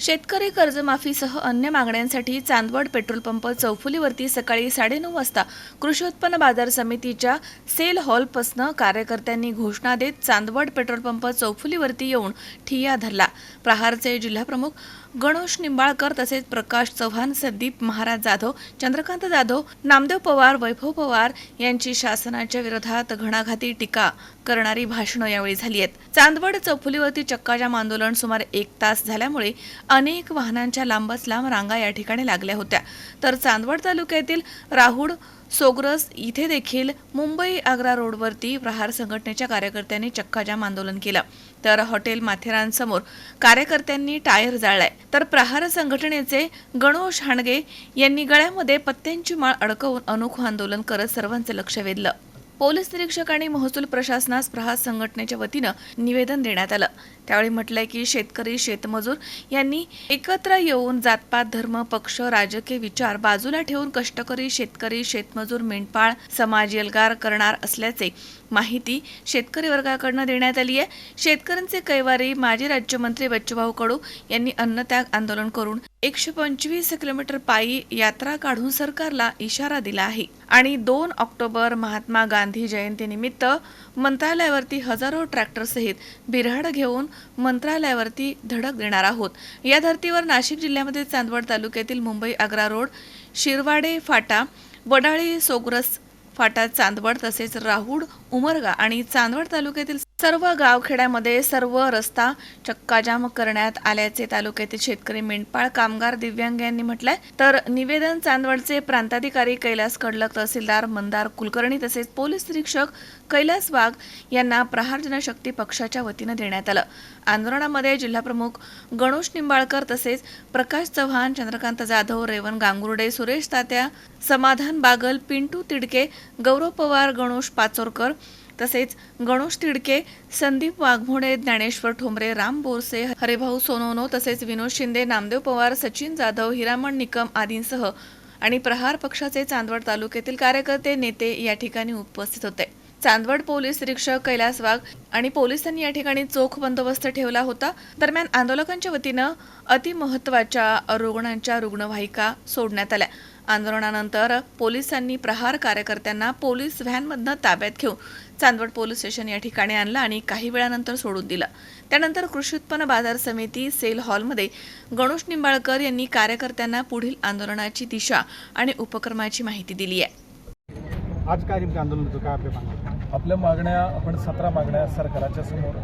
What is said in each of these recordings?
शेतकरी कर्जमाफीसह अन्य मागण्यांसाठी चांदवड पेट्रोल पंप चौफुलीवरती सकाळी साडेनऊ वाजता कृषी उत्पन्न बाजार समितीच्या सेल हॉलपासनं कार्यकर्त्यांनी घोषणा देत चांदवड पेट्रोल पंप चौफुलीवरती येऊन ठिय्या धरला. प्रहारचे जिल्हाप्रमुख गणोश निंबाळकर तसेच प्रकाश चव्हाण संदीप महाराज जाधव चंद्रकांत जाधव नामदेव पवार वैभव पवार यांची शासनाच्या विरोधात घणाघाती टीका करणारी भाषणं यावेळी झाली आहेत. चांदवड चौफुलीवरती चक्काजाम आंदोलन सुमारे एक तास झाल्यामुळे अनेक वाहनांच्या लांबच लांब रांगा या ठिकाणी लागल्या होत्या. तर चांदवड तालुक्यातील राहुड सोग्रस इथे देखील मुंबई आग्रा रोडवरती प्रहार संघटनेच्या कार्यकर्त्यांनी चक्काजाम आंदोलन केलं. तर हॉटेल माथेरानसमोर कार्यकर्त्यांनी टायर जाळलाय. तर प्रहार संघटनेचे गणोश हाणगे यांनी गळ्यामध्ये पत्त्यांची माळ अडकवून अनोखं आंदोलन करत सर्वांचं लक्ष वेधलं. पोलीस निरीक्षक आणि महसूल प्रशासनास प्रहार संघटनेच्या वतीनं निवेदन देण्यात आलं. त्यावेळी म्हटलंय की शेतकरी शेतमजूर यांनी एकत्र येऊन जातपात धर्म पक्ष राजकीय विचार बाजूला ठेवून कष्टकरी शेतकरी शेतमजूर मेंढपाळ समाज एल्गार करणार असल्याचे माहिती शेतकरी वर्गाकडनं देण्यात आली आहे. शेतकऱ्यांचे कैवारी माजी राज्यमंत्री बच्चूभाऊ कडू यांनी अन्नत्याग आंदोलन करून एकशे पंचवीस किलोमीटर पायी यात्रा काढून सरकारला इशारा दिला आहे. आणि दोन ऑक्टोबर महात्मा गांधी जयंतीनिमित्त मंत्रालयावरती हजारो ट्रॅक्टरसहित बिऱ्हाड घेऊन मंत्रालयावरती धडक देणार आहोत. या धर्तीवर नाशिक जिल्ह्यामध्ये चांदवड तालुक्यातील मुंबई आग्रा रोड शिरवाडे फाटा वडाळी सोग्रस फाटा चांदवड तसेच राहुड उमरगा आणि चांदवड तालुक्यातील सर्व गावखेड्यामध्ये सर्व रस्ता चक्काजाम करण्यात आल्याचे तालुक्यातील शेतकरी मेंढपाळ कामगार दिव्यांग यांनी म्हटलंय. तर निवेदन चांदवडचे प्रांताधिकारी कैलास कडलक तहसीलदार मंदार कुलकर्णी तसेच पोलीस निरीक्षक कैलास वाघ यांना प्रहार जनशक्ती पक्षाच्या वतीनं देण्यात आलं. आंदोलनामध्ये जिल्हाप्रमुख गणोश निंबाळकर तसेच प्रकाश चव्हाण चंद्रकांत जाधव रेवन गांगुर्डे सुरेश तात्या समाधान बागल पिंटू तिडके गौरव पवार गणोश पाचोरकर तसेच गणोश तिडके संदीप वाघमोडे ज्ञानेश्वर ठोंबरे राम बोरसे हरिभाऊ सोनोनो तसेच विनोद शिंदे नामदेव पवार सचिन जाधव हिरामण निकम आदींसह आणि प्रहार पक्षाचे चांदवड तालुक्यातील कार्यकर्ते नेते या ठिकाणी उपस्थित होते. चांदवड पोलीस निरीक्षक कैलास वाघ आणि पोलिसांनी या ठिकाणी चोख बंदोबस्त ठेवला होता. दरम्यान आंदोलकांच्या वतीनं अतिमहत्वाच्या रुग्णांच्या रुग्णवाहिका सोडण्यात आल्या. आंदोलनानंतर पोलिसांनी प्रहार कार्यकर्त्यांना पोलीस व्हॅनमधनं ताब्यात घेऊन चांदवड पोलीस स्टेशन या ठिकाणी आणलं आणि काही वेळानंतर सोडून दिलं. त्यानंतर कृषी उत्पन्न बाजार समिती सेल हॉलमध्ये गणोश निंबाळकर यांनी कार्यकर्त्यांना पुढील आंदोलनाची दिशा आणि उपक्रमाची माहिती दिली आहे. आज काय नेमकं आंदोलन होतं? काय आपल्या मागण्या? आपल्या मागण्या आपण सतरा मागण्या सरकाराच्या समोर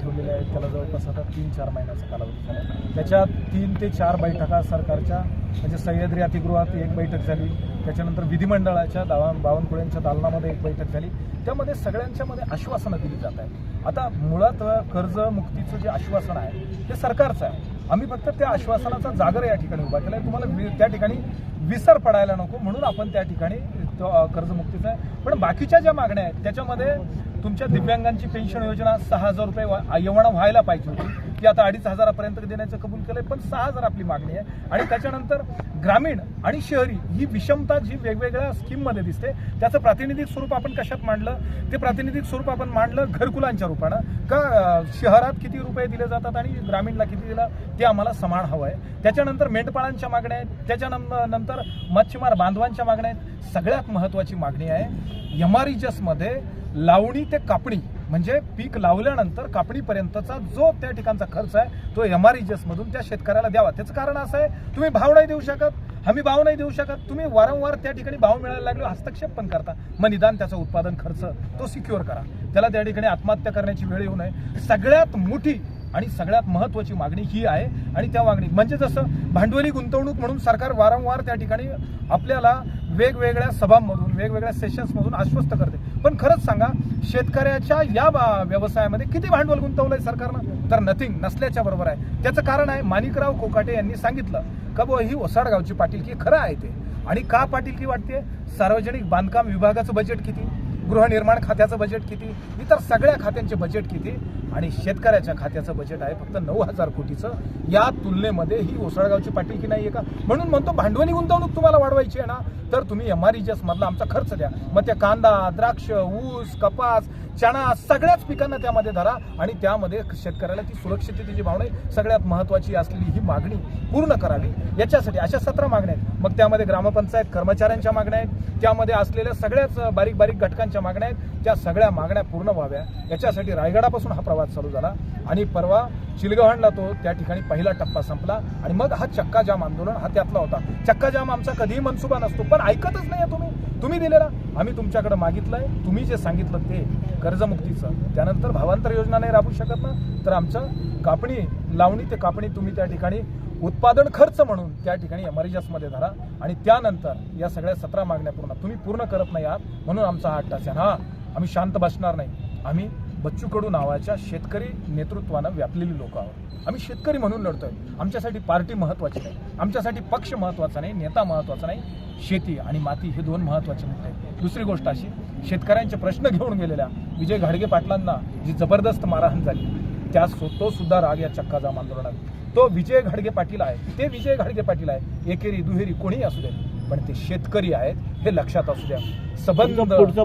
ठेवलेल्या आहेत. त्याला जवळपास आता तीन चार महिन्याचा कालावधी झाला. त्याच्यात तीन ते चार बैठका सरकारच्या म्हणजे सह्याद्री अतिगृहात एक बैठक झाली. त्याच्यानंतर विधिमंडळाच्या दावा बावनकुळ्यांच्या दालनामध्ये एक बैठक झाली. त्यामध्ये सगळ्यांच्यामध्ये आश्वासनं दिली जात आहेत. आता मुळात कर्ज कर्जमुक्तीचं जे आश्वासन आहे ते सरकारचं आहे. आम्ही फक्त त्या आश्वासनाचा जागर या ठिकाणी उभा केला आहे तुम्हाला त्या ठिकाणी विसर पडायला नको म्हणून आपण त्या ठिकाणी कर्जमुक्तीचं कर्जमुक्तीचा आहे. पण बाकीच्या ज्या मागण्या आहेत त्याच्यामध्ये तुमच्या दिव्यांगांची पेन्शन योजना सहा हजार रुपये वा- एवढा व्हायला पाहिजे होती. ती आता अडीच हजारापर्यंत देण्याचं कबूल केलंय पण सहा हजार आपली मागणी आहे. आणि त्याच्यानंतर ग्रामीण आणि शहरी ही विषमता जी वेगवेगळ्या स्कीममध्ये दिसते त्याचं प्रातिनिधिक स्वरूप आपण कशात मांडलं? ते प्रातिनिधिक स्वरूप आपण मांडलं घरकुलांच्या रूपानं. का शहरात किती रुपये दिले जातात आणि ग्रामीणला किती दिलं? ते आम्हाला समान हवं आहे. त्याच्यानंतर मेंढपाळांच्या मागण्या आहेत. त्याच्यानंतर मच्छीमार बांधवांच्या मागण्या आहेत. सगळ्यात महत्त्वाची मागणी आहे यमारिजसमध्ये लावणी ते कापणी म्हणजे पीक लावल्यानंतर कापणीपर्यंतचा जो त्या ठिकाणचा खर्च आहे तो एम आर मधून त्या शेतकऱ्याला द्यावा. त्याचं कारण असं आहे तुम्ही भाव नाही देऊ शकत. हमी भाव नाही देऊ शकत. तुम्ही वारंवार त्या ठिकाणी भाव मिळायला लागलो हस्तक्षेप पण करता. मग निदान त्याचा उत्पादन खर्च तो सिक्युअर करा. त्याला त्या ठिकाणी आत्महत्या करण्याची वेळ येऊ नये. सगळ्यात मोठी आणि सगळ्यात महत्त्वाची मागणी ही आहे. आणि त्या मागणी म्हणजे जसं भांडवली गुंतवणूक म्हणून सरकार वारंवार त्या ठिकाणी आपल्याला वेगवेगळ्या सभांमधून वेगवेगळ्या सेशन्समधून आश्वस्त करते. पण खरंच सांगा शेतकऱ्याच्या या बा- व्यवसायामध्ये किती भांडवल गुंतवलंय सरकारनं? तर नथिंग नसल्याच्या बरोबर आहे. त्याचं कारण आहे माणिकराव कोकाटे यांनी सांगितलं का बुवा ही ओसाडगावची पाटीलकी खरं आहे ते? आणि का पाटीलकी वाटते? सार्वजनिक बांधकाम विभागाचं बजेट किती? गृहनिर्माण खात्याचं बजेट किती? इतर सगळ्या खात्यांचे बजेट किती? आणि शेतकऱ्याच्या खात्याचं बजेट आहे फक्त नऊ हजार कोटीचं. या तुलनेमध्ये ही ओसळगावची पाटील की नाही आहे का? म्हणून म्हणतो भांडवली गुंतवणूक तुम्हाला वाढवायची आहे ना तर तुम्ही एम आर मधला आमचा खर्च द्या. मग त्या कांदा द्राक्ष ऊस कपास चणा सगळ्याच पिकांना त्यामध्ये धरा आणि त्यामध्ये शेतकऱ्याला ती सुरक्षिततेची भावना आहे. सगळ्यात महत्वाची असलेली ही मागणी पूर्ण करावी. याच्यासाठी अशा सतरा मागण्या आहेत. मग त्यामध्ये ग्रामपंचायत कर्मचाऱ्यांच्या मागण्या आहेत. त्यामध्ये असलेल्या सगळ्याच बारीक बारीक घटकांच्या मागण्या आहेत. त्या सगळ्या मागण्या पूर्ण व्हाव्या. याच्यासाठी रायगडापासून हा प्रवास चालू झाला. आणि परवा चिलगव्हाणला तो त्या ठिकाणी पहिला टप्पा संपला. आणि मग हा चक्का जाम आंदोलन हा त्यातला होता. चक्का जाम आमचा कधीही मनसुबा नसतो पण ऐकतच नाही तुम्ही. तुम्ही दिलेला. आम्ही तुमच्याकडे मागितलंय तुम्ही जे सांगितलं ते कर्जमुक्तीचं. त्यानंतर भावांतर योजना नाही राबू शकत ना? तर आमचं कापणी लावणी ते कापणी तुम्ही त्या ठिकाणी उत्पादन खर्च म्हणून त्या ठिकाणी मध्ये धरा. आणि त्यानंतर या सगळ्या सतरा मागण्या पूर्ण. तुम्ही पूर्ण करत नाही आहात म्हणून आमचा हा अट्टास हा आम्ही शांत बसणार नाही. आम्ही बच्चू कडू नावाच्या शेतकरी नेतृत्वानं व्यापलेली लोक आहोत. आम्ही शेतकरी म्हणून लढतोय. आमच्यासाठी पार्टी महत्वाची नाही. आमच्यासाठी पक्ष महत्त्वाचा नाही नेता महत्त्वाचा नाही शेती आणि माती हे दोन महत्त्वाचे मुद्दे आहेत. दुसरी गोष्ट अशी शेतकऱ्यांचे प्रश्न घेऊन गेलेल्या विजय घाडगे पाटलांना जी जबरदस्त मारहाण झाली त्या तो सुद्धा राग या चक्काजाम आंदोलनात. तो विजय घाडगे पाटील आहे. ते विजय घाडगे पाटील आहे. एकेरी दुहेरी कोणीही असू दे पण ते शेतकरी आहेत हे लक्षात असू द्या. सबंध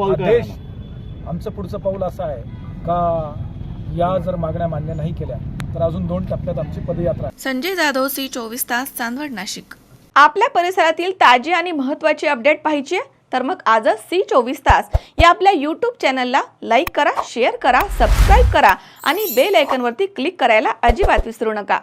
आदेश आमचं पुढचं पाऊल असं आहे का या जर मागण्या मान्य नाही केल्या तर अजून दोन टप्प्यात आमची पदयात्रा संजय जाधव सी चोवीस तास चांदवड नाशिक. आपल्या परिसरातील ताजी आणि महत्त्वाची अपडेट पाहिजे तर मग आजच सी चोवीस तास. या आपल्या यूट्यूब चॅनलला लाईक करा शेअर करा सबस्क्राईब करा आणि बेल आयकॉनवरती क्लिक करायला अजिबात विसरू नका.